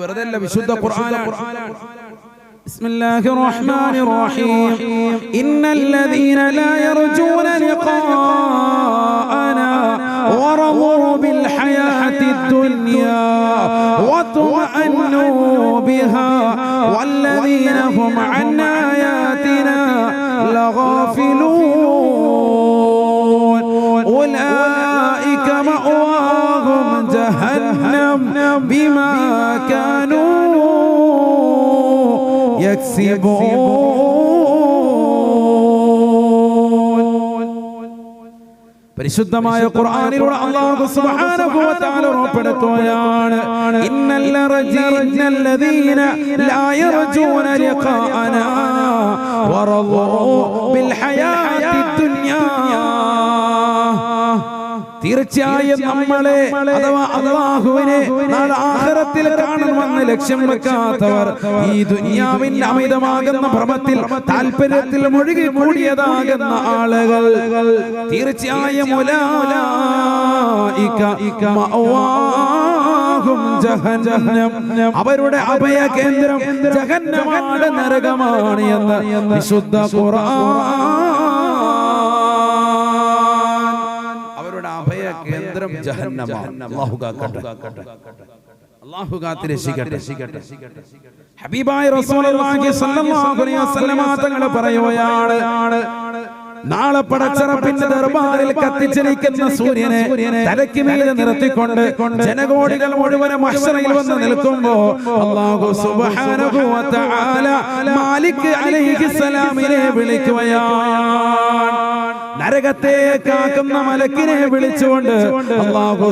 വെറുതെ അല്ല വിശുദ്ധ ഖുർആനാണ് بسم الله الرحمن الرحيم إن الذين لا يرجون لقاءنا ورضوا بالحياة الدنيا واطمأنوا بها والذين هم عن آياتنا لغافلون أولئك مأواهم جهنم بما പരിശുദ്ധമായ ഖുർആനിലൂടെ അല്ലാഹു സുബ്ഹാനഹു വ തആല ഉറപ്പെടുത്തുകയാണ്. ഇന്നൽ റജി ഇന്നല്ലദീന ലാ യർജൂന ലിഖാഅനാ വറദൂ ബിൽ ഹയാത്തി ദുനിയാ. തീർച്ചയായും നമ്മളെ അഥവാ അള്ളാഹുവിനെ നാളെ ആഖിറത്തിൽ കാണണമെന്ന് ലക്ഷ്യം വെക്കാത്തവർ ഈ ദുനിയാവിന്റെ അമിതമാകുന്ന ഭ്രമത്തിൽ താല്പര്യത്തിൽ മുഴുകി കൂടിയതാകുന്ന ആളുകൾ. തീർച്ചയായും അവരുടെ അഭയ കേന്ദ്രം നരകമാണ് എന്ന് വിശുദ്ധ ഖുർആൻ ജഹന്നമാണ് അല്ലാഹു കാക്കട്ടെ. അല്ലാഹു കാത്ത് ഹബീബായ റസൂലുള്ളാഹി സ്വല്ലല്ലാഹു അലൈഹി വസല്ലമ തങ്ങൾ പറയുകയാണ്. നാളെ പടച്ചറപ്പിന്റെ ദർബാറിൽ കത്തിച്ചിരിക്കുന്ന സൂര്യനെ തലയ്ക്ക് മീതെ നിർത്തിക്കൊണ്ട് ജനകോടികൾ മുഴുവൻ മഹ്ശറയിൽ വന്ന് നിൽക്കുമ്പോ അല്ലാഹു സുബ്ഹാനഹു വ തആല മാലിക് അലൈഹിസ്സലാമിനെ വിളിക്കുകയാണ്. നരകത്തെ കാക്കുന്ന മലക്കിനെ വിളിച്ചുകൊണ്ട്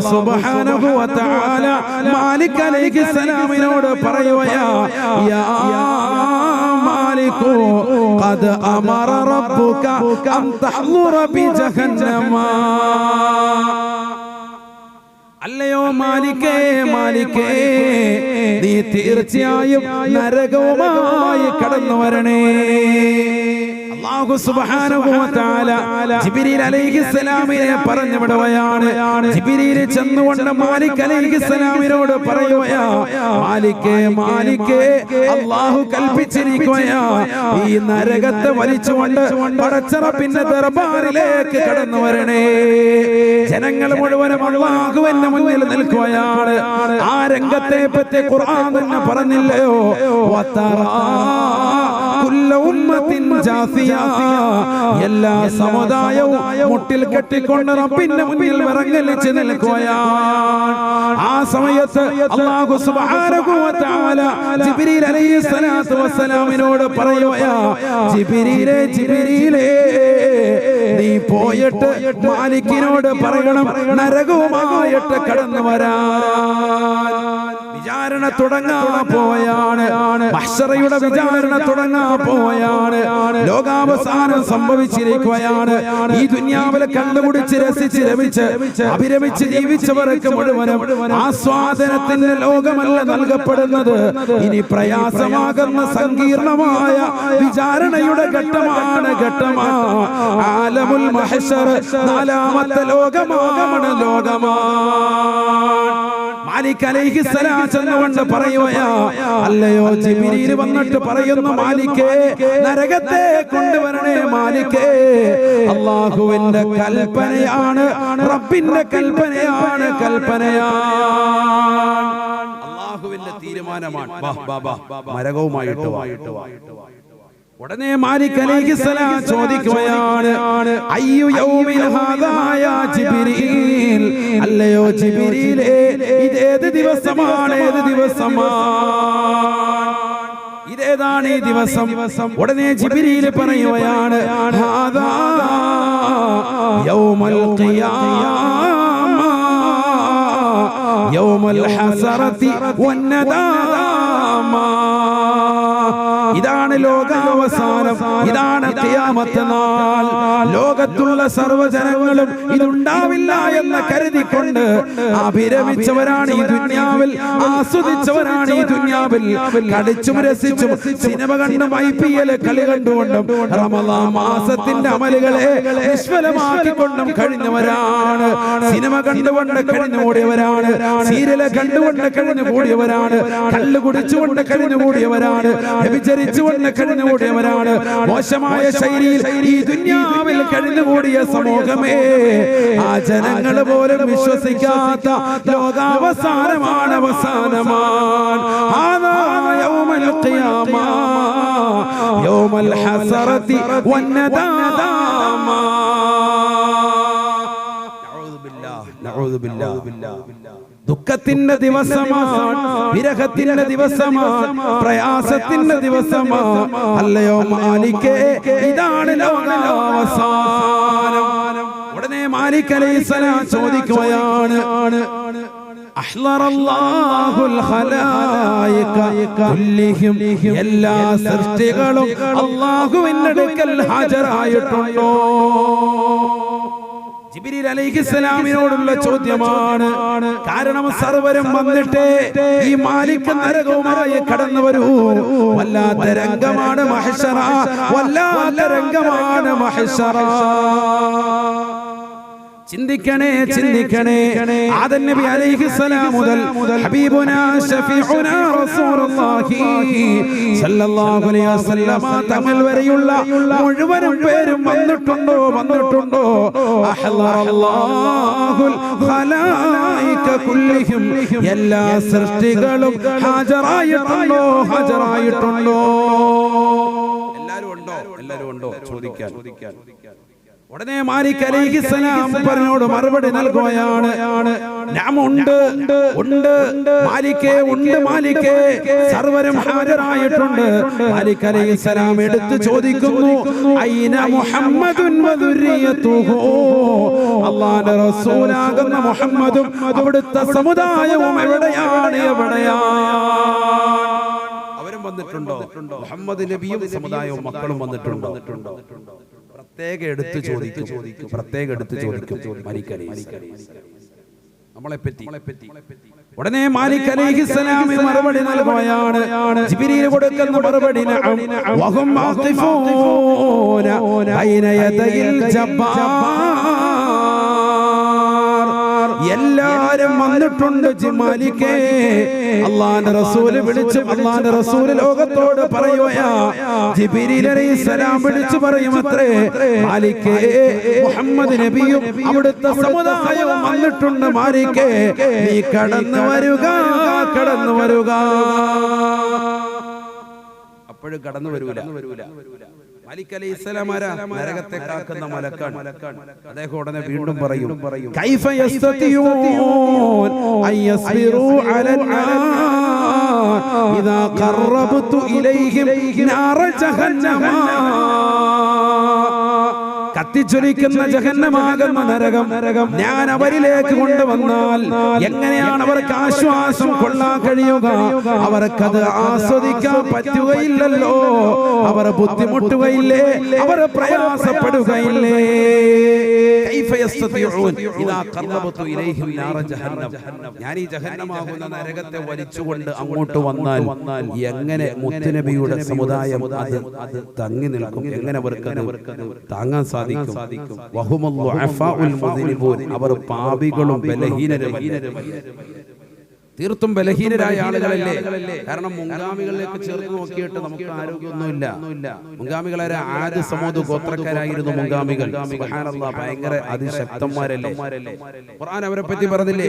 സുബ്ഹാനഹു വ തആല മാലിക് അലൈഹിസ്സലാമിനോട് പറയുകയാ യാ മാലികു ഖദ് അമറ റബ്ബുക അൻ തഹ്ളുറ ബി ജഹന്നമ. അല്ലയോ മാലിക്കേ മാലിക്കേ നീ തീർച്ചയായും നരകവുമായി കടന്നു വരണേ അല്ലാഹു സുബ്ഹാനഹു വ തആല ജിബ്രീൽ അലൈഹിസ്സലാമിനെ പറഞ്ഞു വിടുകയാണ് ജിബ്രീൽ ചെന്നുകൊണ്ട് മാലിക് അലൈഹിസ്സലാമിനോട് പറയുകയാ മാലിക്കേ മാലിക്കേ അല്ലാഹു കൽപ്പിച്ചിരിക്കുകയാ ഈ നരകത്തെ വലിച്ചുകൊണ്ട് പടച്ചറപ്പിന്റെ ദർബാറിലേക്ക് കടന്നു വരണേ. ജനങ്ങൾ മുഴുവനും അള്ളാഹുവിന്റെ മുന്നിൽ നിൽക്കുകയാണ്. ആ രംഗത്തെ പറ്റി ഖുർആൻ തന്നെ പറഞ്ഞില്ലയോ? വത്തറാ. എല്ലാ സമുദായവും മുട്ടിൽ കെട്ടിക്കൊണ്ട് റബ്ബിന്റെ മുന്നിൽ വിറങ്ങലിച്ച് നിൽക്കുകയാണ്. ആ സമയത്ത് അല്ലാഹു സുബ്ഹാനഹു വ തആല ജിബ്രീൽ അലൈഹിസ്സലാത്തു വസ്സലാമിനോട് പറയുകയാ ജിബ്രീലേ ജിബ്രീലേ നീ പോയിട്ട് മാലിക്കിനോട് പറയണം നരകവുമായിട്ട് കടന്നു വരാൻ. വിചാരണ തുടങ്ങാ പോയാണ് മഹ്സറയുടെ വിചാരണ തുടങ്ങാ പോയാണ് ലോകാവസാനം സംഭവിച്ചിരിക്കുകയാണ്. ഈ ദുന്യാവിലെ കണ്ടുപിടിച്ച് രസിച്ച് രമിച്ച് അഭിരമിച്ച് ജീവിച്ചവർക്ക് മുഴുവനും ആസ്വാദനത്തിന്റെ ലോകമല്ല നൽകപ്പെടുന്നത്. ഇനി പ്രയാസമാകുന്ന സങ്കീർണമായ വിചാരണയുടെ ഘട്ടമാണ് ഘട്ടമാ ആലമുൽ മഹ്ശർ നാലാമത്തെ ലോകമാണ്. ലോകമാണ്. മാലിക് അലൈഹിസ്സലാം ചെന്നുകൊണ്ട് പറയുകയാ അല്ലയോ ജിബ്രീൽ വന്നിട്ട് പറയുന്നു മാലിക്കേ നരകത്തെ കൊണ്ടുവരണേ മാലിക്കേ അള്ളാഹുവിന്റെ കൽപ്പനയാണ് റബ്ബിന്റെ കൽപ്പനയാണ് കൽപ്പനയാണ്. അള്ളാഹുവിന്റെ തീരുമാനമാണ്. വാ, വായിട്ട് വായിട്ട് മരകവുമായിട്ട് വാ. ഉടനെ മാലിക് സലാം ചോദിക്കുകയാണ് അയ്യു ഹാദാ യാ ജിബ്രീൽ? അല്ലയോ ജിബ്രീലേ ദിവസമാണ്? ഏത് ദിവസമാണ്? ഇതേതാണ് ഈ ദിവസം? ഉടനെ ജിബ്രീൽ പറയുകയാണ് ഹാദാ യൗമൽ ഖിയാമ ഇതാണ് ലോകാവസാനം ഇതാണ് നാൾ ലോകത്തുള്ള സർവജനങ്ങളും ഇതുണ്ടാവില്ല എന്ന് കരുതിക്കൊണ്ട് അഭിരമിച്ചവരാണ് ഈ ദുന്യാവിൽ ആസ്വദിച്ചവരാണ് ഈ ദുന്യാവിൽ. കടിച്ചും രസിച്ചും സിനിമ കണ്ടും ഐ പി എൽ കളി കണ്ടുകൊണ്ടും റമദാ മാസത്തിന്റെ അമലുകളെ നിഷ്ഫലമാക്കിക്കൊണ്ടും കഴിഞ്ഞവരാണ്. സിനിമ കണ്ടുകൊണ്ട് കഴിഞ്ഞുകൂടിയവരാണ്. സീരിയൽ കണ്ടുകൊണ്ട് കഴിഞ്ഞു കൂടിയവരാണ് കല്ല് കുടിച്ചുകൊണ്ട് കഴിഞ്ഞു കൂടിയവരാണ് വ്യഭിചരിച്ചുകൊണ്ട് കഴിഞ്ഞു കൂടിയവരാണ് മോശമായ ശൈലിയിൽ ഈ ദുന്യാവിൽ കഴിഞ്ഞുകൂടിയ സമൂഹമേ ആ ജനങ്ങൾ പോലും വിശ്വസിക്കാത്ത ലോകാവസാനമാണ് അവസാനമാണ്. യൗമൽ ഖിയാമ യൗമൽ ഹസറതി വന്നദാമ. ദുഃഖത്തിന്റെ ദിവസമാണ് വിരഹത്തിന്റെ ദിവസമാണ് പ്രയാസത്തിന്റെ ദിവസമാണ്. അല്ലയോ മാലിക്കേ ഇതാണ് ഉടനെ മാലിക് അലൈസലാം ചോദിക്കുകയാണ് എല്ലാ സൃഷ്ടികളും അള്ളാഹുവിന്റെ അടുക്കൽ ഹാജരായിട്ടുണ്ടോ? ജിബിരിൽ അലൈഹിസ്സലാമിനോടുള്ള ചോദ്യമാണ്. കാരണം സർവരും വന്നിട്ട് ഈ മാലിക് നരകവുമായി കടന്നു വരൂ. വല്ലാത്ത രംഗമാണ് മഹഷറ വല്ലാത്ത രംഗമാണ് മഹശറ ചിന്തിക്കണേ ചിന്തിക്കണേ. ആദൻ നബി അലൈഹിസ്സലാം മുതൽ ഹബീബുനാ ഷഫീഉനാ റസൂലുള്ളാഹി സല്ലല്ലാഹു അലൈഹി വസല്ലമ തങ്ങൾ വരെയുള്ള മുഴുവൻ പേരും വന്നിട്ടുണ്ടോ വന്നിട്ടുണ്ടോ? അഹ്ലറല്ലാഹുൽ ഖലായിക കുല്ലിഹിം. എല്ലാ സൃഷ്ടികളും ഹാജരായിട്ടുണ്ടോ ഹാജരായിട്ടുണ്ടോ? എല്ലാവരും ഉണ്ടോ? എല്ലാവരും ഉണ്ടോ? ചോദിക്കാൻ ചോദിക്കാൻ. ഉടനെ മാലിക് സലാം പറഞ്ഞോട് മറുപടി നൽകുകയാണ്. ഉണ്ട് ഉണ്ട് മാലിക്കേ ഉണ്ട് മാലിക്കേ സർവരും ഹാജരായിട്ടുണ്ട്. മാലിക് സലാം എടുത്തു ചോദിക്കുന്നു ഐന മുഹമ്മദുൻ അല്ലാഹുവിന്റെ റസൂലാകുന്ന മുഹമ്മദും അവിടുത്തെ സമുദായവും എവിടെയാണ്? എവിടെയാണ്? അവരും വന്നിട്ടുണ്ടോ? മുഹമ്മദ് നബിയും സമുദായവും മക്കളും വന്നിട്ടുണ്ടോ? പ്രത്യേക എടുത്ത് ചോദിക്കും. ചോദിക്കും. പ്രത്യേക എടുത്ത് ചോദിക്കും. മരിക്കലി നമ്മളെ പറ്റി. ഉടനെ മാലിക് അലൈഹിസ്സലാം മറുപടി നൽകുകയാണ്. ജിബ്രീൽ കൊടുക്കുന്ന മറുപടി വഹും ആഖിഫൂന ബൈന യദയിൽ ജബ്ബാർ എല്ലാരും വന്നിട്ടുണ്ട് ജിമാലിക്കേ അള്ളാന്റെ റസൂൽ വിളിച്ചു. അള്ളാന്റെ റസൂൽ ലോകത്തോട് പറയുകയാ ജിബിരിൽ അലൈഹിസ്സലാം വിളിച്ചു പറയുമത്രേ മുഹമ്മദ് വന്നിട്ടുണ്ട് നീ കടന്നു വരുക കടന്നു വരുക. അപ്പോഴും കടന്നു വരൂല. മാലിക് അലൈഹി ഇസ്ലാം ആരാ? നരകത്തെ കാക്കുന്ന മലക്കാണ്. അദ്ദേഹം ഉടനെ വീണ്ടും പറയും കൈഫ യസ്തതിയൂൻ അയസ്ബിറു അലൽ ഇദാ ഖറബ്തു ഇലൈഹിം നാറ ജഹന്നമ. കത്തിച്ചൊലിക്കുന്ന ജഹന്നമാകുന്ന നരകം നരകം ഞാൻ അവരിലേക്ക് കൊണ്ടുവന്നാൽ എങ്ങനെയാണ് അവർക്ക് ആശ്വാസം കൊള്ളാൻ കഴിയുക? അവർക്കത് ആസ്വദിക്കാൻ പറ്റുകയില്ലല്ലോ. അവർ ബുദ്ധിമുട്ടുകയില്ലേ? അവർ പ്രയാസപ്പെടുകയില്ലേ? ഞാൻ ഈ ജഹന്നമാകുന്ന നരകത്തെ വലിച്ചുകൊണ്ട് അങ്ങോട്ട് വന്നാൽ എങ്ങനെ മുത്തുനബിയുടെ സമുദായം അത് തങ്ങി നിൽക്കും? എങ്ങനെ അവർക്ക് താങ്ങാൻ സാധിക്കും? മുദ്നിബൂൻ അവർ പാപികളും ബലഹീനരും തീർത്തും ബലഹീനരായ ആളുകളല്ലേ കാരണം മുൻഗാമികളിലേക്ക് ചേർത്ത് നോക്കിയിട്ട് നമുക്ക് ആരോഗ്യമൊന്നുമില്ല മുൻഗാമികളായ ആദ്യ സമൂഹ ഗോത്രക്കാരായിരുന്നു മുൻഗാമികൾ സുബ്ഹാനല്ലാഹ് ഭയങ്കര അതിശക്തന്മാരല്ലേ ഖുർആൻ അവരെ പറ്റി പറഞ്ഞില്ലേ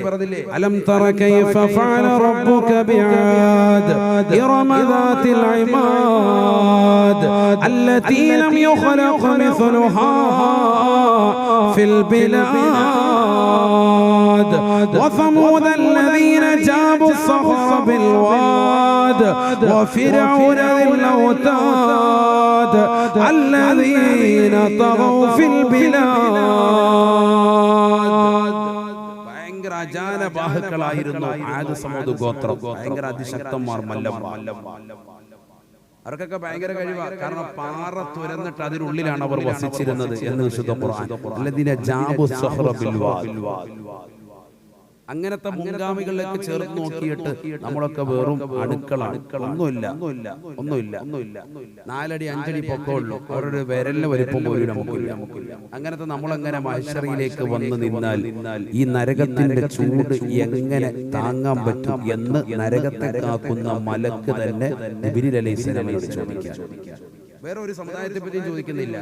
അലം തറ കൈഫ ഫഅല റബ്ബുക ബിആദ് ഇറമ ദാതിൽ ഇമാദ് التي لم يخلق مثلها في البلاد وثمود الذين جابوا الصخر بالواد وفرعون ذي الاوتاد الذين طغوا في البلاد ഭയങ്കര അജാന ബാഹുക്കളായിരുന്നു ആദ്യ സമൂഹ ഗോത്രം ഭയങ്കര അതിശക്തന്മാർ മല്ലം അവർക്കൊക്കെ ഭയങ്കര കഴിവാണ് കാരണം പാറ തുരന്നിട്ട് അതിനുള്ളിലാണ് അവർ വസിച്ചിരുന്നത് എന്ന് വിശുദ്ധ ഖുർആൻ അങ്ങനത്തെ മുൻഗാമികളിലേക്ക് ചേർന്ന് നോക്കിയിട്ട് നമ്മളൊക്കെ വെറും അടുക്കളാണ് ഒന്നുമില്ല. ഒന്നുമില്ല. ഒന്നുമില്ല. നാലടി അഞ്ചടി പൊക്കമുള്ളൂ അവരുടെ വിരലിന് വലിപ്പം പോലും നമുക്കില്ല. അങ്ങനത്തെ നമ്മളങ്ങനെ മഹേശ്വരയിലേക്ക് വന്ന് നിന്നാൽ ഈ നരകത്തിന്റെ ചൂട് എങ്ങനെ താങ്ങാൻ പറ്റും എന്ന് നരകത്തെ കാക്കുന്ന മലക്ക് തന്നെ അലൈഹി ചോദിക്കാം. വേറെ ഒരു സമുദായത്തെ പറ്റിയും ചോദിക്കുന്നില്ല.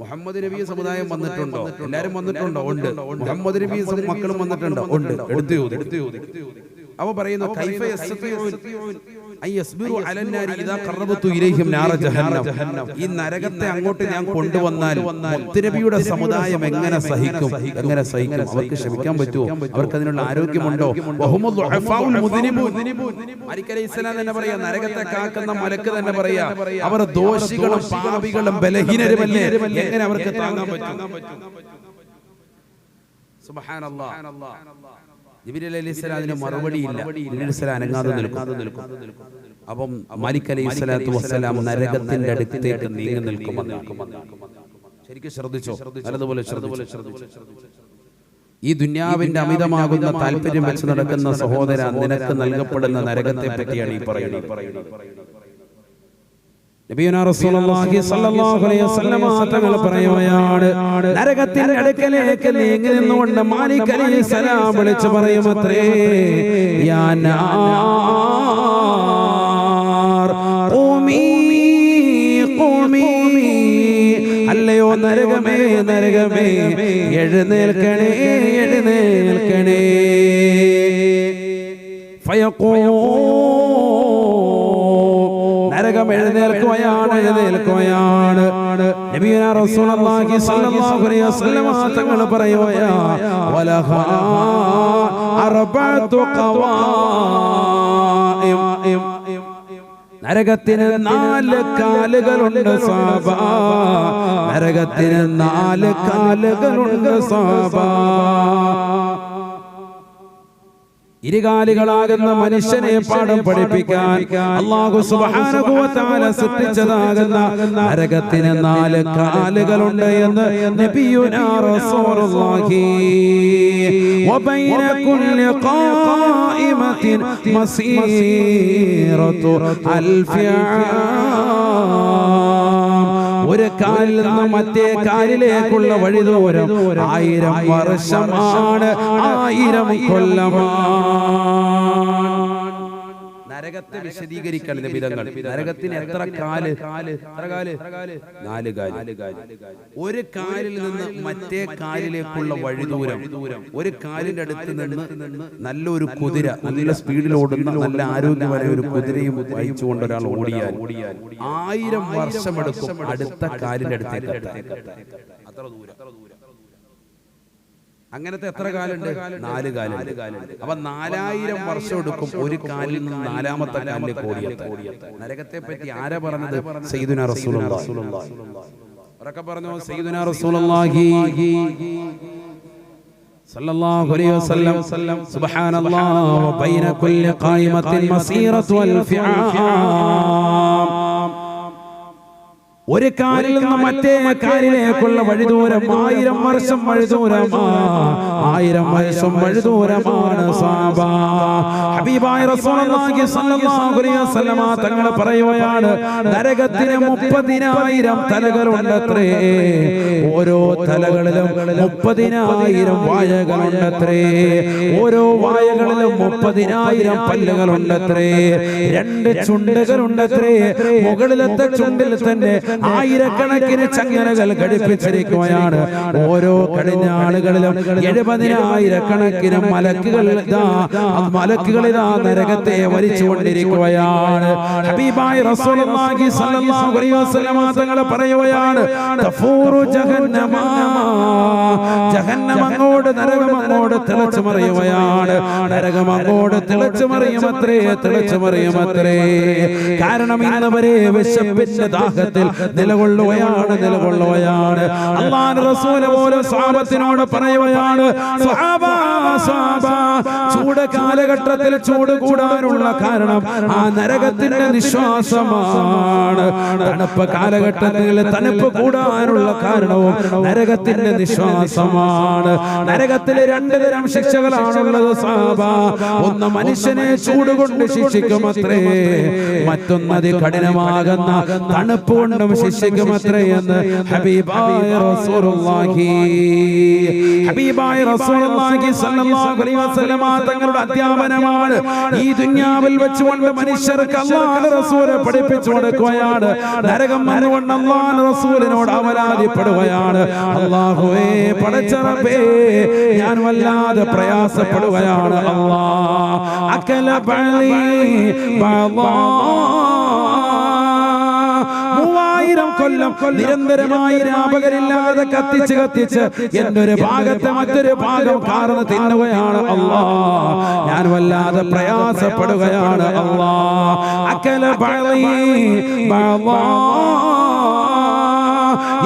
മുഹമ്മദ് നബി സമുദായം വന്നിട്ടുണ്ടോ? എല്ലാരും വന്നിട്ടുണ്ടോ? ഉണ്ട്. മുഹമ്മദ് നബി മക്കളും വന്നിട്ടുണ്ടോ? ഉണ്ട്. എടുത്തു ചോദി എടുത്തു ചോദി അവ പറയുന്നു ഈ നരകത്തെ അങ്ങോട്ട് ഞാൻ കൊണ്ടുവന്നാൽ മുത്തരബിയുടെ സമുദായം എങ്ങനെ സഹിക്കും? എങ്ങനെ സഹിക്കും? അവർക്ക് ക്ഷമിക്കാൻ പറ്റുമോ? അവർക്ക് അതിനുള്ള ആരോഗ്യമുണ്ടോ? തന്നെ പറയാ നരകത്തെ കാക്കുന്ന മലക്ക് തന്നെ പറയാ. അവർ ദോഷികളും പാപികളും ബലഹീനരുമല്ലേ? എങ്ങനെ അവർക്ക് താങ്ങാൻ പറ്റും? സുബ്ഹാനല്ലാഹ് ഇസ്ലാമിന് നിൽക്കും. അപ്പം മാലിക് അലൈഹി സ്വലാത്തു വസ്സലാം നരകത്തിന്റെ അടുത്തേക്ക് നീങ്ങി നിൽക്കുമെന്ന് ശരിക്കും ശ്രദ്ധിച്ചോ? നല്ലതുപോലെ ശ്രദ്ധിച്ചോ? ഈ ദുന്യാവിന്റെ അമിതമാകുന്ന താല്പര്യം വെച്ച് നടക്കുന്ന സഹോദര നിനക്ക് നൽകപ്പെടുന്ന നരകത്തെ പറ്റിയാണ് ഈ പറയുന്നത് നബിയുനാ റസൂലുള്ളാഹി സ്വല്ലല്ലാഹു അലൈഹി വസല്ലമ തങ്ങൾ പറയുകയാണ്. നരകത്തിന്റെ അടുക്കലേക്ക് നീങ്ങി നിന്നുകൊണ്ട് മാലിക് അലൈഹി സലാം വിളിച്ചു പറയുമത്രേ യാ നാർ ഖൂമി ഖൂമി അല്ലയോ നരകമേ നരകമേ എഴുന്നേൽക്കണേ എഴുന്നേൽക്കണേ ഫയഖൂ നരകം എഴുന്നേൽക്കുകയാണ് എഴുന്നേൽക്കുകയാണ്. തങ്ങൾ പറയുകയാ നരകത്തിന് നാല് കാലുകളുണ്ട് സാബ. നരകത്തിന് നാല് കാലുകളുണ്ട് സാബ. ഇരുകാലികളാകുന്ന മനുഷ്യനെ പാഠം പഠിപ്പിക്കാൻ അള്ളാഹു സൃഷ്ടിച്ചതാകുന്ന നരകത്തിന് നാല് കാലുകളുണ്ട് എന്ന് നബിയുനാ ഒരു കാലിൽ നിന്ന് മറ്റേ കാലിലേക്കുള്ള വഴി ദൂരം ആയിരം വർഷമാണ്. ആയിരം കൊല്ലമാണ്. നരകത്തെ വിശദീകരിക്കാൻ വിധങ്ങൾ. നരകത്തിന് എത്ര കാൽ? എത്ര കാൽ? നാല് കാൽ. ഒരു കാലിൽ നിന്ന് മറ്റേ കാലിലേക്കുള്ള വഴി ദൂരം ഒരു കാലിന്റെ അടുത്ത് നിന്ന് നല്ലൊരു കുതിര നല്ല സ്പീഡിൽ ഓടുന്ന നല്ല ആരോഗ്യമായ ഒരു കുതിരയും വഹിച്ചുകൊണ്ട് ഒരാൾ ഓടിയാൽ ആയിരം വർഷമെടുക്കും അടുത്ത കാലിന്റെ അടുത്തേക്ക്. അത്ര ദൂരം. അങ്ങനത്തെ എത്ര കാലുണ്ട്? നാല് കാലുണ്ട്. അപ്പൊ നാലായിരം വർഷം എടുക്കും ഒരു കാലിൽ നിന്ന് നാലാമത്തെ കാലിലേക്ക് ഓടിയെത്താൻ നരകത്തെ പറ്റി ആരാ പറഞ്ഞത്? റസൂലുള്ളാഹി. ഉറക്കെ പറഞ്ഞു? സയ്യിദുനാ റസൂലുള്ളാഹി. സല്ലല്ലാഹു അലൈഹി വസല്ലം. സുബ്ഹാനല്ലാഹ്. വബൈന കുല്ലി ഖായിമത്തിൻ മസീറത്തു അൽഫിആം ഒരു കാലിൽ നിന്ന് മറ്റേ കാലിലേക്കുള്ള വഴിദൂരം ആയിരം വർഷം വഴിദൂരമാ ആയിരം വർഷം വഴിദൂരമാണ് തങ്ങൾ പറയുകയാണ് നരകത്തിന് മുപ്പതിനായിരം തലകളുണ്ടത്രേ. ഓരോ തലകളിലും മുപ്പതിനായിരം വായകളുണ്ടത്രേ ഓരോ വായകളിലും മുപ്പതിനായിരം പല്ലുകളുണ്ടത്രേ. രണ്ട് ചുണ്ടുകളുണ്ടത്രേ. മുകളിലത്തെ ചുണ്ടിൽ തന്നെ ആയിരക്കണക്കിന് ചങ്ങലകൾ ഘടിപ്പിച്ചിരിക്കുകയാണ്. ഓരോ കടിഞ്ഞാളുകളിലും എഴുപതിനായിരക്കണക്കിന് മലക്കുകൾ ഇതാ മലക്കുകൾ ഇതാ നരകത്തെ വലിച്ചുകൊണ്ടിരിക്കുകയാണ്. ഹബീബായ റസൂലുള്ളാഹി സ്വല്ലല്ലാഹു അലൈഹി വസല്ലമ തങ്ങൾ പറയുകയാണ് തഫൂറു ജഹന്നമ. ജഹന്നം അങ്ങോട്ട് നരകം അങ്ങോട്ട് തിളച്ചു മറിയുകയാണ്. നരകം അങ്ങോട്ട് തിളച്ചു മറിയുമത്രേ തിളച്ചു മറിയുമത്രേ. കാരണം ഇന്ന് വരെ വിശപ്പിന്റെ ദാഹത്തിൽ നിലകൊള്ളുകയാണ് നിലകൊള്ളുകയാണ് അള്ളാഹ് റസൂൽ പോലും സാപത്തിനോട് പറയുകയാണ് ചൂട് കാലഘട്ടത്തിൽ ചൂട് കൂടാനുള്ള കാരണം ആ നരകത്തിന്റെ നിശ്വാസമാണ്. തണുപ്പ് കാലഘട്ടത്തിൽ തണുപ്പ് കൂടാനുള്ള കാരണവും നരകത്തിന്റെ നിശ്വാസമാണ്. നരകത്തിൽ രണ്ട് തരം ശിക്ഷകളാണുള്ളത് സാബ. ഒന്ന് മനുഷ്യനെ ചൂട് കൊണ്ട് ശിക്ഷിക്കും അത്രേ മറ്റൊന്നത് കഠിനമാകുന്ന തണുപ്പ് കൊണ്ടും ശിക്ഷിക്കുമത്രേ എന്ന് ഹബീബായ റസൂലുള്ളാഹി ഹബീബായ റസൂലുള്ളാഹി സ്വല്ലല്ലാഹു അലൈഹി വസല്ലമ തങ്ങളുടെ അധ്യാപനമാണ്. ഈ ദുനിയാവിൽ വെച്ചുകൊണ്ട് മനുഷ്യർക്ക് റസൂലെ പഠിപ്പിച്ചു കൊടുക്കുകയാണ്. നരകം വന്നുകൊണ്ട് അല്ലാഹുവിന്റെ റസൂലിനോട് അവരാധിപ്പെടുകയാണ് അല്ലാഹുവേ പടച്ചറബേ ഞാൻ വല്ലാതെ പ്രയാസപ്പെടുകയാണ്. അല്ലാ അക്കല പള്ളി കൊല്ലം നിരന്തരമായി രാപകരില്ലാതെ കത്തിച്ച് കത്തിച്ച് എന്റെ ഒരു ഭാഗത്തെ മറ്റൊരു ഭാഗം കാർന്ന് തിന്നുകയാണ് അള്ളാ. ഞാൻ വല്ലാതെ പ്രയാസപ്പെടുകയാണ് അള്ളാ. അക്കല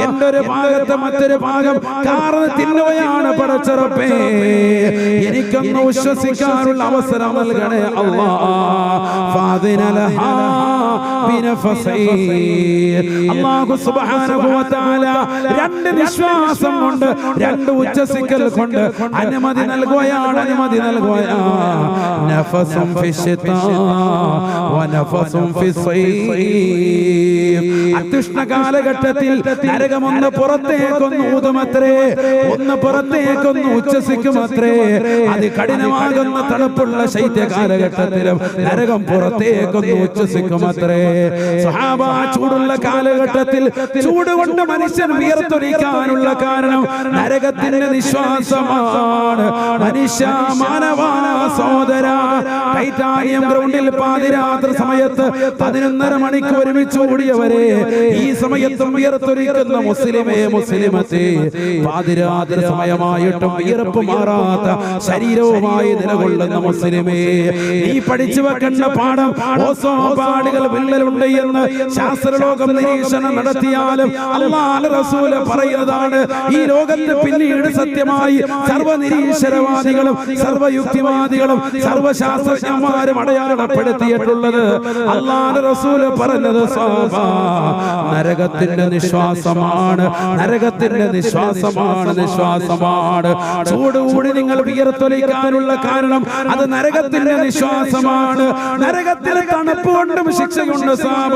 എന്റെ ഒരു ഭാഗത്തെ മറ്റൊരു ഭാഗം കാർന്ന് തിന്നുകയാണ് പടച്ചറപ്പേ. എനിക്കൊന്ന് വിശ്വസിക്കാനുള്ള അവസരം നൽകണേ അള്ളാ. ഫാദിനലഹാ. അല്ലാഹു സുബ്ഹാനഹു വ തആല രണ്ട് വിശ്വാസം കൊണ്ട് രണ്ട് ഉച്ചസിക്കൽ കൊണ്ട് അനുമതി നൽകുകയാണ് അനുമതി നൽകുകയാണ്. നഫസും ഫിശ്ശിത്താ വ നഫസും ഫിസ്സൈഫ് അത്യുഷ്ണ കാലഘട്ടത്തിൽ നരകമൊന്ന് പുറത്തേക്കൊന്ന് ഊതുമത്രേ ഒന്ന് പുറത്തേക്കൊന്ന് ഉച്ചസിക്കുമത്രേ അത് കഠിനമാകുന്ന തണുപ്പുള്ള ശൈത്യ കാലഘട്ടത്തിലും നരകം പുറത്തേക്കൊന്ന് ഉച്ചസിക്കുമത്രേ സഹാബ ചൂടുള്ള കാലഘട്ടത്തിൽ ചൂട് കൊണ്ട് മനുഷ്യൻ വിയർത്തൊലിക്കാനുള്ള കാരണം നരകത്തിന്റെ നിശ്വാസമാണ്. മനുഷ്യ മാനവ സോദര ടൈറ്റാനിയം ഗ്രൗണ്ടിൽ പാതിരാത്രി സമയത്ത് പതിനൊന്നര മണിക്ക് ഒരുമിച്ച് കൂടിയവരെ ഈ സമയത്തും വിയർത്തൊലിക്കുന്ന മുസ്ലിമേ മുസ്ലിമത്തെ പാതിരാത്രി സമയമായിട്ടും വിയർപ്പ് മാറാത്ത ശരീരവുമായി നിലകൊള്ളുന്ന മുസ്ലിമേ നീ പഠിച്ചു വെക്കേണ്ട പാഠം ഓസോ പാടുകൾ വിള്ളലുണ്ട് എന്ന് ശാസ്ത്രലോകം നിരീക്ഷണം നടത്തിയാലും അള്ളാഹ് റസൂൽ പറയുന്നതാണ്. ഈ ലോകത്ത് പിന്നീട് സത്യമായി സർവ നിരീശ്വരവാദികളും സർവയുക്തിവാദികളും സർവശാസ്ത്രജ്ഞന്മാരും അടയാളപ്പെടുത്തിയിട്ടുള്ളത് അള്ളാഹ് റസൂൽ പറഞ്ഞത് നരകത്തിന്റെ നിശ്വാസമാണ് നരകത്തിന്റെ നിശ്വാസമാണ് നിശ്വാസമാണ്. ചൂടുകൂടി നിങ്ങൾ വിയർത്തൊലിക്കാനുള്ള കാരണം അത് നരകത്തിന്റെ നിശ്വാസമാണ്. നരകത്തിലെ തണുപ്പ് കൊണ്ടും ശിക്ഷയുണ്ട് സാബ.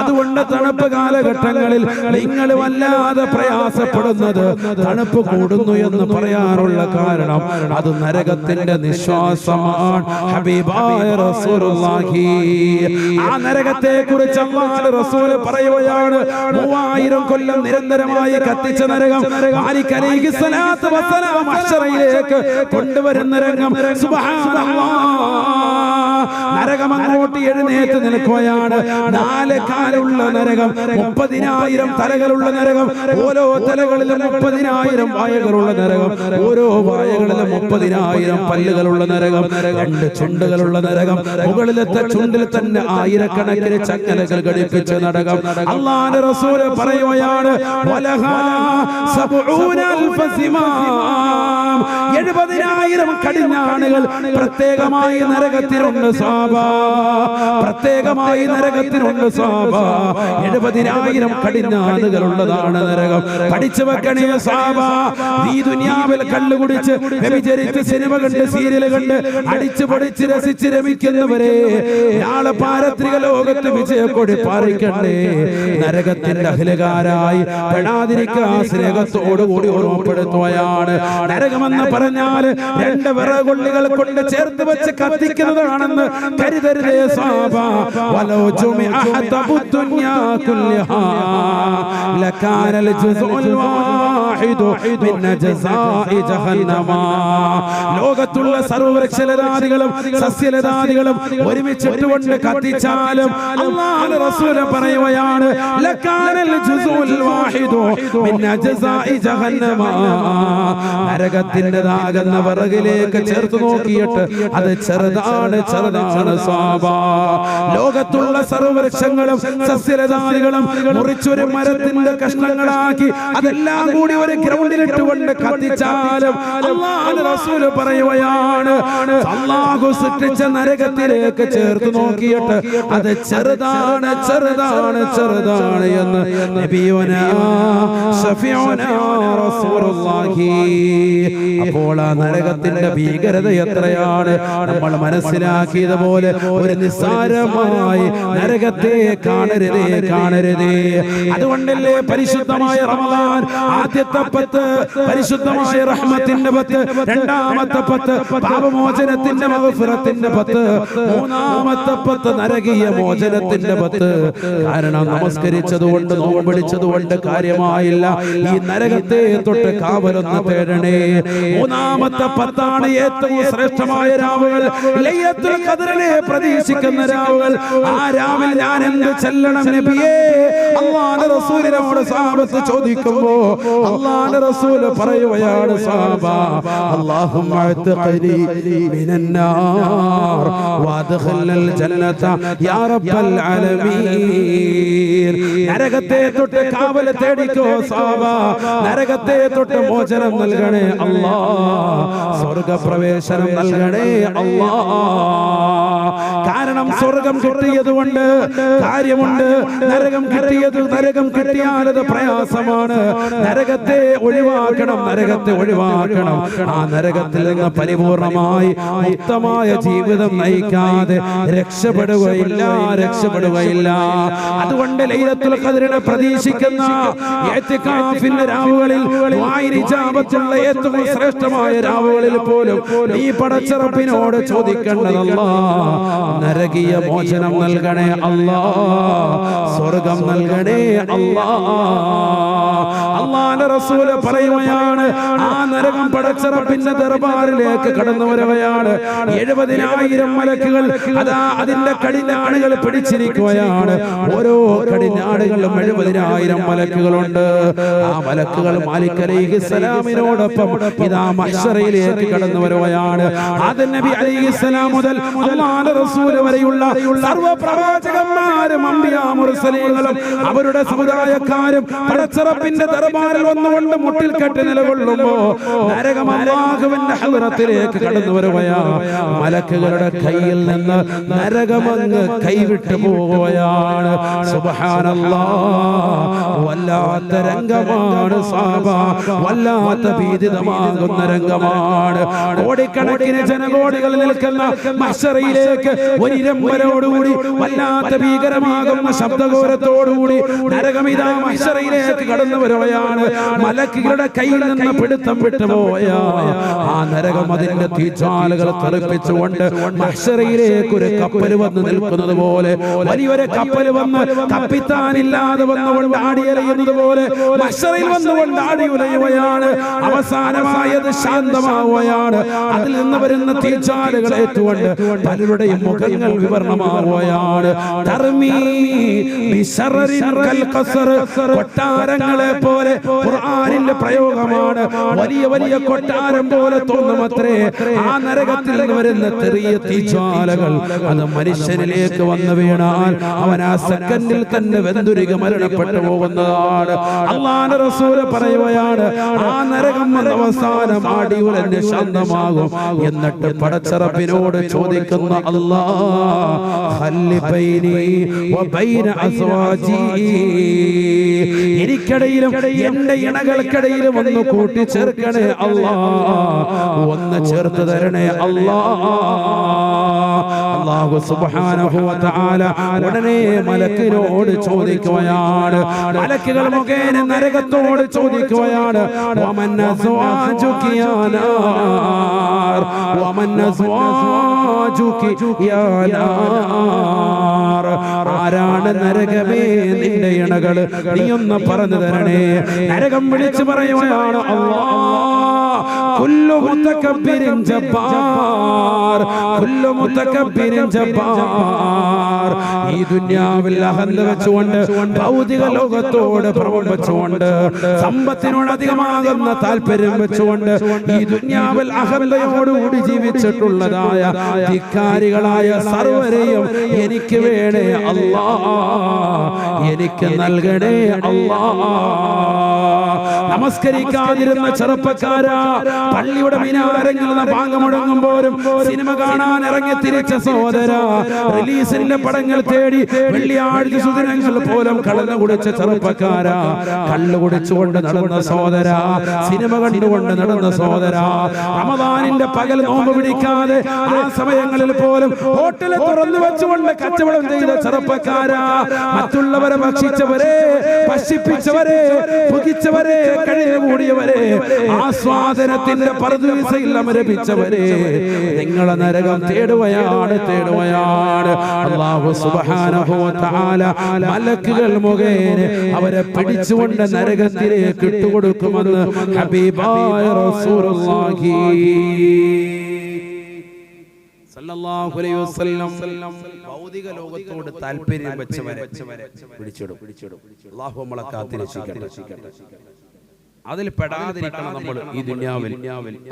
അതുകൊണ്ട് തണുപ്പ് കാലഘട്ടങ്ങളിൽ നിങ്ങൾ വല്ലാതെ പ്രയാസപ്പെടുന്നത് തണുപ്പ് കൂടുന്നു എന്ന് പറയാറുള്ള കാരണം അത് നരകത്തിന്റെ നിശ്വാസമാണ്. ഹബീബായ റസൂലുള്ളാഹി. ആ നരകത്തെ കുറിച്ച് അള്ളാഹുവിന്റെ റസൂൽ പറയുകയാണ് മൂവായിരം കൊല്ലം നിരന്തരമായി കത്തിച്ച നരകം കൊണ്ടുവരുന്ന രംഗം. സുബ്ഹാനല്ലാഹ് നരകം അങ്ങോട്ട് എഴുന്നേറ്റ് നിൽക്കുകയാണ്. നാല് കാലുള്ള നരകം മുപ്പതിനായിരം തലകളുള്ള നരകം ഓരോ തലകളിലും മുപ്പതിനായിരം വായകളുള്ള നരകം ഓരോ വായകളിലും മുപ്പതിനായിരം പല്ലുകളുള്ള നരകം രണ്ട് ചുണ്ടുകളുള്ള നരകം മുകളിലത്തെ ചുണ്ടിൽ തന്നെ ആയിരക്കണക്കിന് ചങ്ങലകൾ ഘടിപ്പിച്ച നടകം. അള്ളാന്റെ റസൂൽ പറയുകയാണ്. എഴുപതിനായിരം കടിഞ്ഞാണുകൾ പ്രത്യേകമായി നരകത്തിനുണ്ട് സാബ പ്രത്യേകമായി നരകത്തിനുണ്ട് സാബ എഴുപതിനായിരം കടിഞ്ഞാണുകൾ ഉള്ളതാണ് നരകം. പഠിച്ചു വെക്കണേ സാബ ഈ ദുനിയാവിൽ കള്ളു കുടിച്ച് വ്യഭിചരിച്ച് സിനിമ കണ്ട് സീരിയൽ കണ്ട് അടിച്ചു പൊടിച്ച് രസിച്ച് രമിക്കുന്നവരെ നാളെ പാരത്രിക ലോകത്ത് വിജയക്കൊടി പാറിക്കണ്ടേ. നരകത്തിന്റെ അഖിലകാരായി പെടാതിരിക്കാൻ സ്നേഹത്തോടുകൂടി ഓർമ്മപ്പെടുത്തുകയാണ്. നരകമെന്ന് പറഞ്ഞാൽ രണ്ട് വിറകൊള്ളികൾ കൊണ്ട് ചേർത്ത് വെച്ച് കത്തിക്കുന്നതാണെന്ന് ആണെന്ന് കരുതരുതേ സാബ. വലോ ജുമി അഹതബു ദുനിയാ കുല്ലഹാ ലകാനൽ ജുസ്ഉൽ വാഹിദു മിന ജസാഇ ജഹന്നമ. ലോകത്തുള്ള സർവവൃക്ഷലതാദികളും സസ്യലദാദികളും ഒരുമിച്ച് കൊണ്ട് കത്തിച്ചാലും അല്ലാഹു റസൂല പറയുകയാണ് ലകാനൽ ജുസ്ഉൽ വാഹിദു മിന ജസാഇ ജഹന്നമ. നരകത്തിന്റെതാകുന്ന വിറകിലേക്ക് ചേർത്ത് നോക്കിയിട്ട് അത് ചെറുതാണ് ചെറുതാണ്. ലോകത്തുള്ള സർവവൃക്ഷങ്ങളും സസ്യലതാദികളും മുറിച്ചൊരു മരത്തിന്റെ കഷ്ണങ്ങളാക്കി അതെല്ലാം കൂടി ഒരു ഗ്രൗണ്ടിലിട്ടുകൊണ്ട് കത്തിച്ചാലും അള്ളാഹുവിന്റെ റസൂൽ പറയുകയാണ് സൃഷ്ടിച്ച നരകത്തിലേക്ക് ചേർത്ത് നോക്കിയിട്ട് അത് ചെറുതാണ് ചെറുതാണ് ചെറുതാണ് എന്ന് അപ്പോൾ ആ നരകത്തിന്റെ ഭീകരത എത്രയാണ്? നമ്മൾ മനസ്സിലാക്കിയതുപോലെ ഒരു നിസ്സാരമായി നരകത്തെ കാണരുതേ കാണരുതേ അതുകൊണ്ടല്ലേ പരിശുദ്ധമായ റമദാൻ ആദ്യത്തെ പത്ത് പരിശുദ്ധമായ റഹ്മത്തിന്റെ പത്ത് രണ്ടാമത്തെ പത്ത് പാപമോചനത്തിന്റെ മഹഫിറത്തിന്റെ പത്ത് മൂന്നാമത്തെ പത്ത് നരകീയ മോചനത്തിന്റെ പത്ത്. കാരണം നമസ്കരിച്ചതുകൊണ്ട് നോമ്പിടിച്ചതുകൊണ്ട് കാര്യമായില്ല. ഈ നരകത്തെ തൊട്ട് കാവലൊന്ന് തേടണേ. മൂന്നാമത്തെ പത്താണ് ഏറ്റവും ശ്രേഷ്ഠമായ രാവുകൾ. ഖദറിനെ പ്രതീക്ഷിക്കുന്ന രാവുകൾ ആ രാവിൽ ഞാൻ എന്ത് ചെല്ലണം നബിയേ? അള്ളാഹുവിന്റെ റസൂലിനോട് സാബത്ത് ചോദിക്കുമ്പോ അള്ളാഹുവിന്റെ റസൂൽ പറയുകയാണ് സാബ ആലമീൻ നരകത്തെ തൊട്ട് കാവല തേടിക്കോ സാബ നരകത്തെ തൊട്ട് മോചനം നൽകണേ അല്ലാ സ്വർഗപ്രവേശനം നൽകണേ അല്ലാ കാരണം സ്വർഗം കിട്ടിയത് കൊണ്ട് കാര്യമുണ്ട്. നരകം കിട്ടിയത് നരകം കിട്ടിയാലത് പ്രയാസമാണ്. നരകത്തെ ഒഴിവാക്കണം നരകത്തെ ഒഴിവാക്കണം. ആ നരകത്തിൽ നിന്ന് പരിപൂർണമായി മുക്തമായ ജീവിതം നയിക്കാതെ രക്ഷപ്പെടുകയില്ല രക്ഷപ്പെടുകയില്ല. അതുകൊണ്ട് ലൈലത്തുൽ ഖദറിനെ പ്രതീക്ഷിക്കുന്ന ഇഅ്തികാഫിന്റെ രാവുകളിൽ ഏറ്റവും ശ്രേഷ്ഠമായ രാവുകളിൽ പോലും നീ പടച്ചറപ്പിനോട് ചോദിക്കേണ്ടതല്ല. നരകീയ മോചനം നൽകണേ അല്ലാ സ്വർഗം നൽകണേ അല്ലാ അള്ളാന്റെ റസൂൽ പറയുകയാണ് ആ നരകം പടച്ചറപ്പിന്റെ ദർബാറിലേക്ക് കടന്നു വരവയാണ്. എഴുപതിനായിരം മലക്കുകൾ അതാ അതിന്റെ കടിഞ്ഞാടുകൾ പിടിച്ചിരിക്കുകയാണ്. ഓരോ കടിഞ്ഞാടുകളിലും എഴുപതിനായിരം മലക്കുകളുണ്ട്. ആ മലക്കുകൾ മാലിക് സലാമിനോടൊപ്പം ഇതാ മഷറയിലേക്ക് കടന്നു വരുകയാണ് ആദം നബി അലൈഹി സലാം മുതൽ റസൂൽ വരെയുള്ള സർവ പ്രവാചകന്മാരും മുർസലീങ്ങളും അവരുടെ സമുദായക്കാരും പടച്ചിറപ്പിന്റെ ദർബാറിൽ ഒന്നുകൊണ്ട് മുട്ടിൽ കെട്ടി നിലകൊള്ളുമ്പോ നരകം അള്ളാഹുവിന്റെ ഹദ്റത്തിലേക്ക് കടന്നു വരുകയാ മലക്കുകളുടെ കയ്യിൽ നിന്ന് നരകമങ്ങ് കൈവിട്ടു പോവുകയാണ്. സുബ്ഹാനല്ലാ. വല്ലാത്ത രംഗമാണ് സാബ. വല്ലാത്ത ഭീതിതമാകുന്ന രംഗമാണ്. കോടിക്കണക്കിന് ജനകോടികൾ നിൽക്കുന്ന മഷറയിലേക്ക് ഒരു ഇരമ്പലോടുകൂടി വല്ലാത്ത ഭീകരമാകുന്ന ശബ്ദഘോരത്തോടുകൂടി നരകമിതാ മഷറയിലേക്ക് കടന്നു വരുകയാണ് മലക്കുകളുടെ കയ്യിൽ നിന്ന് പിടുത്തം വിട്ടുപോയ ആ നരകം അതിന്റെ തീച്ചാലുകൾ തെറിപ്പിച്ചുകൊണ്ട് മഷറയിലേക്ക് ഒരു കപ്പൽ വന്ന് നിൽക്കുന്നത് പോലെ വലിയൊരു കപ്പൽ വന്ന് കപ്പിത്താനില്ലാതെ വന്നുകൊണ്ട് ആടിയലയുന്നത് പോലെ മഷറയിൽ വന്നുകൊണ്ട് ആടി ഉലയുകയാണ്. അവസാനമായത് ശാന്തമാവുകയാണ്. അതിൽ നിന്ന് വരുന്ന തീച്ചാലുകൾ ഏറ്റുകൊണ്ട് പലരുടെയും മുഖങ്ങൾ വിവരണമാവുകയാണ്. കൊട്ടാരങ്ങളെ പോലെ ഖുർആനിന്റെ പ്രയോഗമാണ്. വലിയ വലിയ കൊട്ടാരം പോലെ തോന്നും അത്രേ ആ നരകത്തിൽ വരുന്ന ചെറിയ തീജ്വാലകൾ അത് മനുഷ്യനിലേക്ക് വന്നു വീണാൽ അവൻ ആ സെക്കൻഡിൽ തന്നെ വെന്തുരുകി മരണപ്പെട്ടു പോകുന്നതാണ്. അള്ളാന റസൂൽ പറയുകയാണ് ആ നരകം വന്ന അവസാനം ആടി ശാന്തമാകും എന്നിട്ട് പടച്ചറപ്പിനോട് ചോദിക്കുന്ന അസ്വാജി എനിക്കിടയിലും എന്റെ ഇണകൾക്കിടയിലും ഒന്ന് കൂട്ടിച്ചേർക്കണേ അല്ലാ ഒന്ന് ചേർത്ത് തരണേ അല്ലാ സുബ്ഹാനഹു വ തആല ഉടനെ മലക്കിനോട് ചോദിക്കുകയാണ്. മലക്കുകൾ മുഖേന നരകത്തോട് ചോദിക്കുകയാണ്. വമൻ അസ്വാജുകി വമൻ നാർ ആരാണ് നരകമേ നിന്റെ ഇണകൾ? നീ ഒന്ന് പറഞ്ഞു തരണേ. നരകം വിളിച്ചു പറയുകയാണ് അല്ലാ കുല്ലു മുതകബ്ബിരിൻ ജബ്ബാർ. കുല്ലു മുതകബ്ബിരിൻ ജബ്ബാർ. ഈ ദുന്യാവിൽ അഹന്ത വെച്ചുകൊണ്ട് ഭൗതിക ലോകത്തോട് ഭ്രമം വെച്ചുകൊണ്ട് സമ്പത്തിനോട് അധികമാകുന്ന താല്പര്യം വെച്ചുകൊണ്ട് ഈ ദുന്യാവിൽ അഹന്തയോടുകൂടി ജീവിച്ചിട്ടുള്ളതായ ധിക്കാരികളായ സർവരെയും എനിക്ക് വേണേ അല്ലാ. എനിക്ക് നൽകണേ അള്ളാ. നമസ്കരിക്കാതിരുന്ന ചെറുപ്പക്കാരാ പള്ളിയുടെ മിനാരങ്ങളിൽ നിന്ന് മുടങ്ങുമ്പോഴും സിനിമ കാണാൻ ഇറങ്ങി തിരിച്ച സഹോദര. റിലീസിന്റെ പടങ്ങൾ തേടി വെള്ളിയാഴ്ച സുദിനങ്ങൾ പോലും കടന്നു കുടിച്ച ചെറുപ്പക്കാരാ. കള്ളു കുടിച്ചുകൊണ്ട് നടന്ന സഹോദര. സിനിമ കണ്ടുകൊണ്ട് നടന്ന സഹോദര. റമദാനിന്റെ പകൽ നോമ്പ് പിടിക്കാതെ ആ സമയങ്ങളിൽ പോലും ഹോട്ടലിൽ തുറന്നു വെച്ചുകൊണ്ട് കച്ചവടം ചെയ്ത ചെറുപ്പക്കാരാ. മറ്റുള്ളവരെ ഭക്ഷിച്ചവരെ പശിപ്പിച്ചവരെ കഴിഞ്ഞു കൂടിയവരെ ആസ്വാദനത്തിന്റെ പരദൂസയിൽ അമരപിച്ചവരെ നിങ്ങളെ നരകം തേടുകയാണ് തേടുകയാണ് അള്ളാഹു തആല മലക്കുകൾ മുഖേന അവരെ പിടിച്ചുകൊണ്ട് നരകത്തിലേക്ക് ഇട്ടുകൊടുക്കുമെന്ന് ഹബീബായ റസൂലുള്ളാഹി. സല്ലല്ലാഹു അലൈഹി വസല്ലം. ഭൗതിക ലോകത്തോട് താല്പര്യം വെച്ചവരെ പിടിച്ചിടും. അള്ളാഹു നമ്മളെ കാത്തിരക്ഷിക്കട്ടെ. അതിൽ പെടാതിരിക്കണം നമ്മൾ ഈ ദുന്യാവിൽ.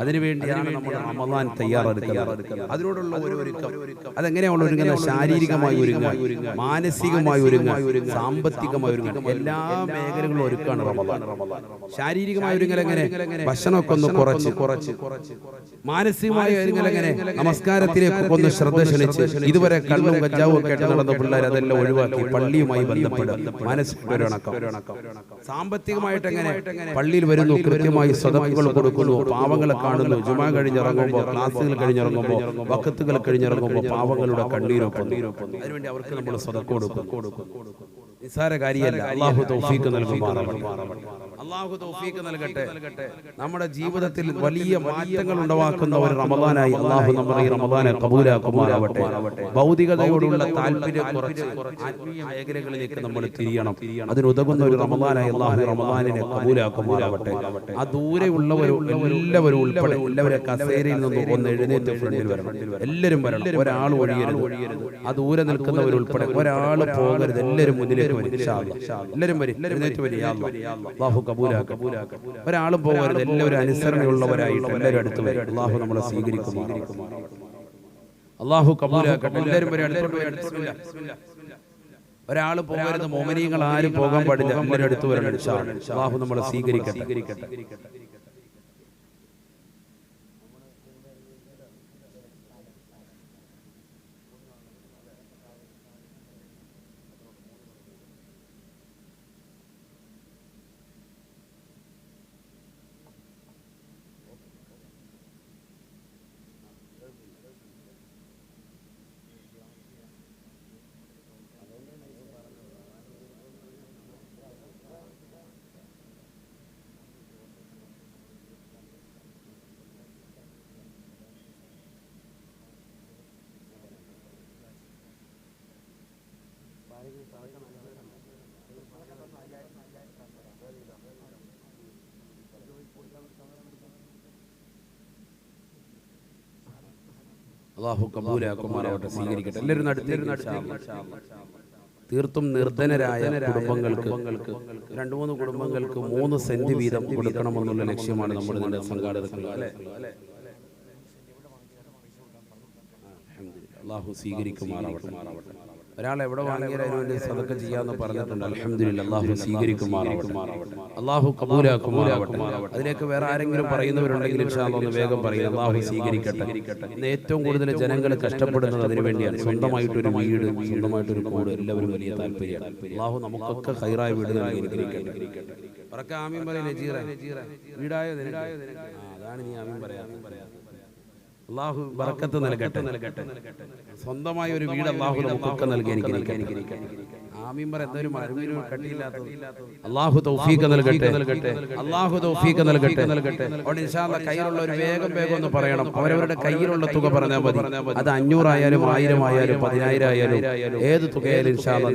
അതിനുവേണ്ടിയാണ് നമ്മൾ റമദാൻ തയ്യാറെടുക്കുന്നത്. അതിനോടുള്ള ഒരു ഒരുക്കം അതെങ്ങനെയാണ് ഒരുങ്ങുന്നത്? ശാരീരികമായി ഒരുങ്ങുക മാനസികമായി ഒരുങ്ങുക സാമ്പത്തികമായി ഒരുങ്ങുക എല്ലാ മേഖലകളും ഒരുക്കാണ് റമദാൻ. ശാരീരികമായി ഒരുങ്ങൽ എങ്ങനെ? ഭക്ഷണമൊക്കെ ഒന്ന് കുറച്ച്. കുറച്ച്. മാനസികമായി ഒരുങ്ങൽ എങ്ങനെ? നമസ്കാരത്തിലേക്ക് ഒന്ന് ശ്രദ്ധ ക്ഷണിച്ച്. ഇതുവരെ കള്ളും കഞ്ചാവും ഒക്കെ നടന്ന പിള്ളേർ അതെല്ലാം ഒഴിവാക്കി പള്ളിയുമായി ബന്ധപ്പെടുക മാനസിക ഒരു സാമ്പത്തികമായിട്ട് എങ്ങനെ പള്ളിയിൽ വരുന്നു കൃത്യമായി സദക്കുകൾ കൊടുക്കുന്നു പാവങ്ങളെ കാണുന്നു ജുമാ കഴിഞ്ഞിറങ്ങുമ്പോൾ ക്ലാസ്സുകൾ കഴിഞ്ഞിറങ്ങുമ്പോൾ വക്കത്തുകൾ കഴിഞ്ഞിറങ്ങുമ്പോൾ പാവങ്ങളുടെ കണ്ണീരൊപ്പം അതിനുവേണ്ടി അവർക്ക് നമ്മൾ സദക്ക് കൊടുക്കും നിസ്സാര കാര്യമല്ല. അള്ളാഹു തൗഫീക്ക് അള്ളാഹു തൗഫീക്ക് നൽകട്ടെ. നമ്മുടെ ജീവിതത്തിൽ വലിയ മാറ്റങ്ങൾ ഉണ്ടാക്കുന്ന ഒരു റമദാനായി അള്ളാഹു നമ്മുടെ ഈ റമദാനെ കബൂലാക്കുമാറാവട്ടെ. ഭൗതികതയോടുള്ള താല്പര്യം കുറച്ച് ആത്മീയ മേഖലകളിലേക്ക് നമ്മൾ തിരിയണം. അതിനുതകുന്ന ഒരു റമദാനായി അള്ളാഹു റമദാനിനെ കബൂലാക്കുമാറാവട്ടെ. ആ ദൂരെയുള്ളവരും എല്ലാവരും ഉൾപ്പെടെ എല്ലാവരും കസേരയിൽ നിന്ന് ഒന്ന് എഴുന്നേറ്റ് ഫ്രണ്ടിൽ വരണം. എല്ലാവരും വരണം. ഒരാൾ ഒഴിയരുത്. ആ ദൂരെ നിൽക്കുന്നവരുൾപ്പെടെ ഒരാൾ പോകരുത്. എല്ലാവരും മുന്നിലേക്ക് വരും. ഇൻഷാ അല്ലാ. എല്ലാവരും വരും. എഴുന്നേറ്റ് വരും. കബൂലാക്ക. ഒരാളും പോകരുത് എല്ലാവരും അനുസരണയുള്ളവരായിട്ട് എല്ലാവരും അടുത്ത് വരും. അള്ളാഹു നമ്മളെ സ്വീകരിക്കും അള്ളാഹു കബൂലാക്കട്ടെ. എല്ലാവരും വരും. വരും. ഒരാൾ പോകരുത്. മോമനീയങ്ങൾ ആരും പോകാൻ പാടില്ല. എല്ലാവരും അടുത്ത് വരണം. അള്ളാഹു നമ്മളെ സ്വീകരിക്കട്ടെ. അള്ളാഹു കബൂലാക്കുമാറാവട്ടെ സ്വീകരിക്കട്ടെ. എല്ലാവരും അടുത്ത് തീർത്തും നിർധനരായ കുടുംബങ്ങൾക്ക് രണ്ടു മൂന്ന് കുടുംബങ്ങൾക്ക് മൂന്ന് സെന്റ് വീതം കൊടുക്കണമെന്നുള്ള ലക്ഷ്യമാണ് നമ്മുടെ സംഘാടകർക്ക് അല്ലേ? അള്ളാഹു സ്വീകരിക്കുമാറാവട്ടെ. ഒരാൾ എവിടെ വാങ്ങിയാലും സദക്ക ചെയ്യാന്ന് പറഞ്ഞിട്ടുണ്ട്. അലഹമില്ല അള്ളാഹു സ്വീകരിക്കുമാറാവട്ടെ അള്ളാഹു കബൂലാക്കുമാറാവട്ടെ അതിലേക്ക് വേറെ ആരെങ്കിലും പറയുന്നവരുണ്ടെങ്കിൽ ഒന്ന് വേഗം പറയും. അള്ളാഹു സ്വീകരിക്കട്ടെ. ഇന്ന് ഏറ്റവും കൂടുതൽ ജനങ്ങൾ കഷ്ടപ്പെടുന്നത് അതിനു വേണ്ടിയാണ്. സ്വന്തമായിട്ടൊരു വീട് സ്വന്തമായിട്ടൊരു കൂട്. എല്ലാവരും വലിയ താല്പര്യമാണ്. അള്ളാഹു നമുക്കൊക്കെ ഹൈറായ വീട് വീടായോ അതാണ് നീ ആമീൻ പറയാ അള്ളാഹു ബറക്കത്ത് നൽകട്ടെ. നൽകട്ടെ. സ്വന്തമായ ഒരു വീട് അള്ളാഹു നമുക്കൊക്കെ നൽകി പറ എന്തൊരു മരുവിനും കട്ടിയില്ലാത്തത് അള്ളാഹു തൗഫീഖ് നൽകട്ടെ. നൽകട്ടെ. അള്ളാഹു തൗഫീഖ് നൽകട്ടെ. നൽകട്ടെ. അവിടെ ഇൻഷാല്ല കയ്യിലുള്ള ഒരു വേഗം വേഗം ഒന്ന് പറയണം. അവരവരുടെ കയ്യിലുള്ള തുക പറഞ്ഞാൽ മതി. അത് അഞ്ഞൂറായാലും ആയിരം ആയാലും പതിനായിരം ആയാലും ഏത് തുകയായാലും ഇൻഷാല്ല